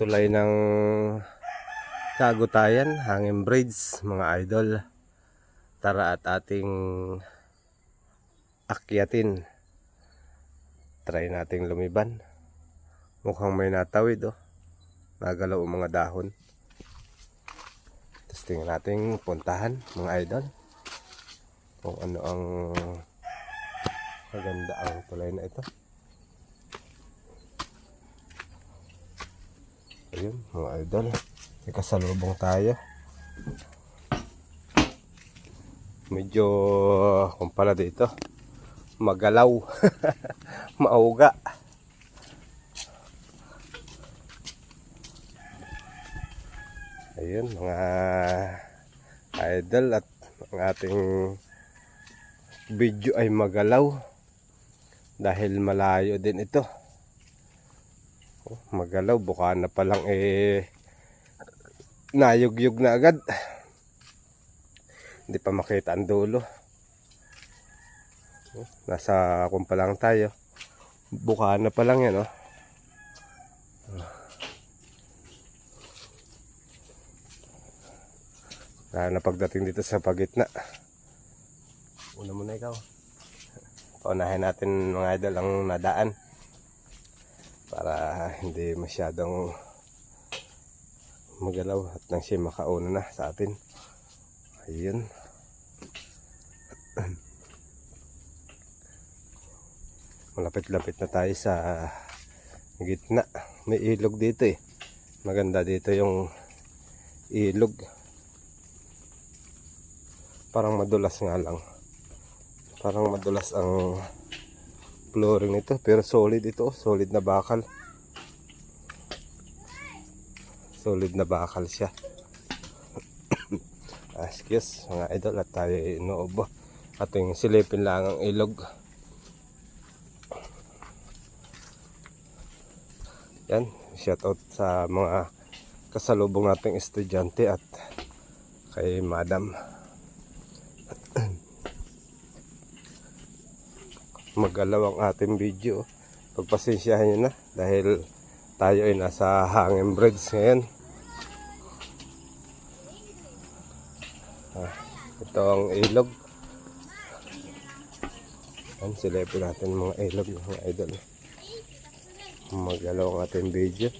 tulay ng Kagutayan, Hanging Bridge, mga idol. Tara at ating akyatin. Try nating lumiban. Mukhang may natawid oh. Nagalaw ang mga dahon. Tapos tingnan nating puntahan, mga idol. Kung ano ang maganda ang tulay na ito. Ayun, mga idol. May kasalubong tayo. Medyo, kung pala dito, magalaw. Mauga. Ayun, mga idol at ang ating video ay magalaw dahil malayo din ito. Oh, magalaw, buka na palang eh nayugyug na agad. Hindi pa makita ang dulo. Nasa kung pa lang tayo. Buka na pa lang yan, oh. Lalo na pagdating dito sa pagitna. Una muna ikaw. Paunahin natin mga idol ang nadaan. Para hindi masyadong magalaw at nang siya makauna na sa atin. Ayun. Malapit-lapit na tayo sa gitna. May ilog dito eh. Maganda dito yung ilog. Parang madulas nga lang. Parang madulas ang flooring nito. Pero solid ito. Solid na bakal. Solid na bakal siya. Askis, mga idol. At tayo inuubo. Ating silipin lang ang ilog. Yan. Shout out sa mga kasalubong nating estudyante at kay madam. Magalaw ang ating video. Pagpasensyahan nyo na dahil tayo ay nasa hangin bridge ngayon. Ah, ito ang ilog. Yan, silipin natin mga ilog mga idol. Magalaw ang ating video.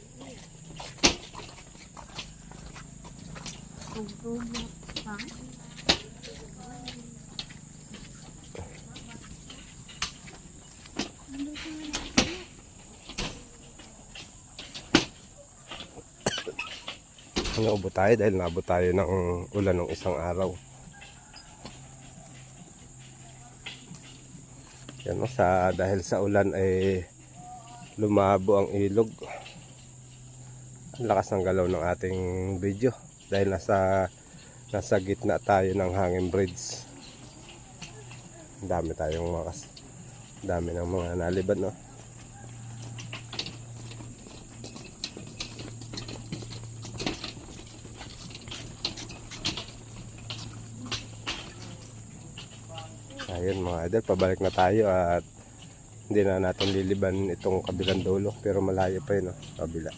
Naubo tayo dahil nabot tayo ng ulan ng isang araw. Yan no, sa dahil sa ulan ay lumabo ang ilog. Ang lakas ng galaw ng ating video dahil nasa nasa gitna tayo ng hangin bridge. Dami tayong makas. Dami ng mga nalibad no. Ayun mga idol, pabalik na tayo at hindi na natin liliban itong kabilang dulo pero malayo pa yun, no? kabila.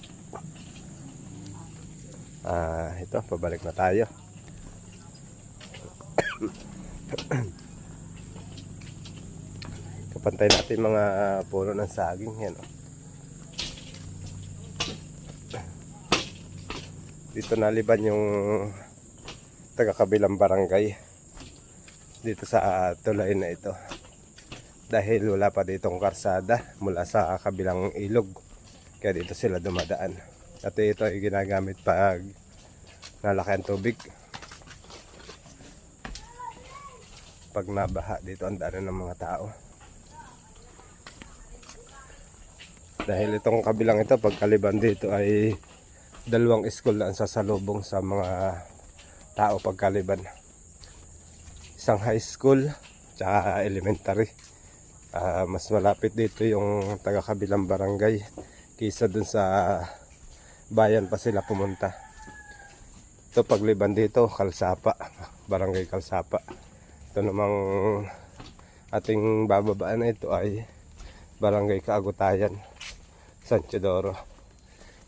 Ah, ito, pabalik na tayo. Kapantay natin mga puno ng saging yan. oh. Dito naliban yung taga kabilang barangay dito sa tulay na ito. Dahil wala pa ditong karsada mula sa kabilang ilog. Kaya dito sila dumadaan. At ito ay ginagamit pag nalaki ang tubig. Pag nabaha dito ang daanan ng mga tao. Dahil itong kabilang ito pagkaliban dito ay dalawang school na ang sasalubong sa mga tao pagkaliban isang high school tsaka elementary Ah, mas malapit dito yung taga kabilang barangay kaysa dun sa bayan pa sila pumunta ito pagliban dito Kalsapa barangay Kalsapa ito namang ating bababaan na ito ay barangay Kaagutayan San Teodoro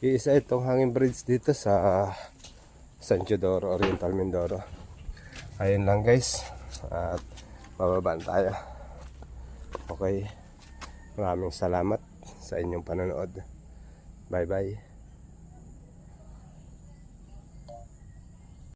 Iisa itong hanging bridge dito sa San Teodoro, Oriental Mindoro. Ayun lang guys. At bababaan tayo. Okay. Maraming salamat sa inyong panonood. Bye bye.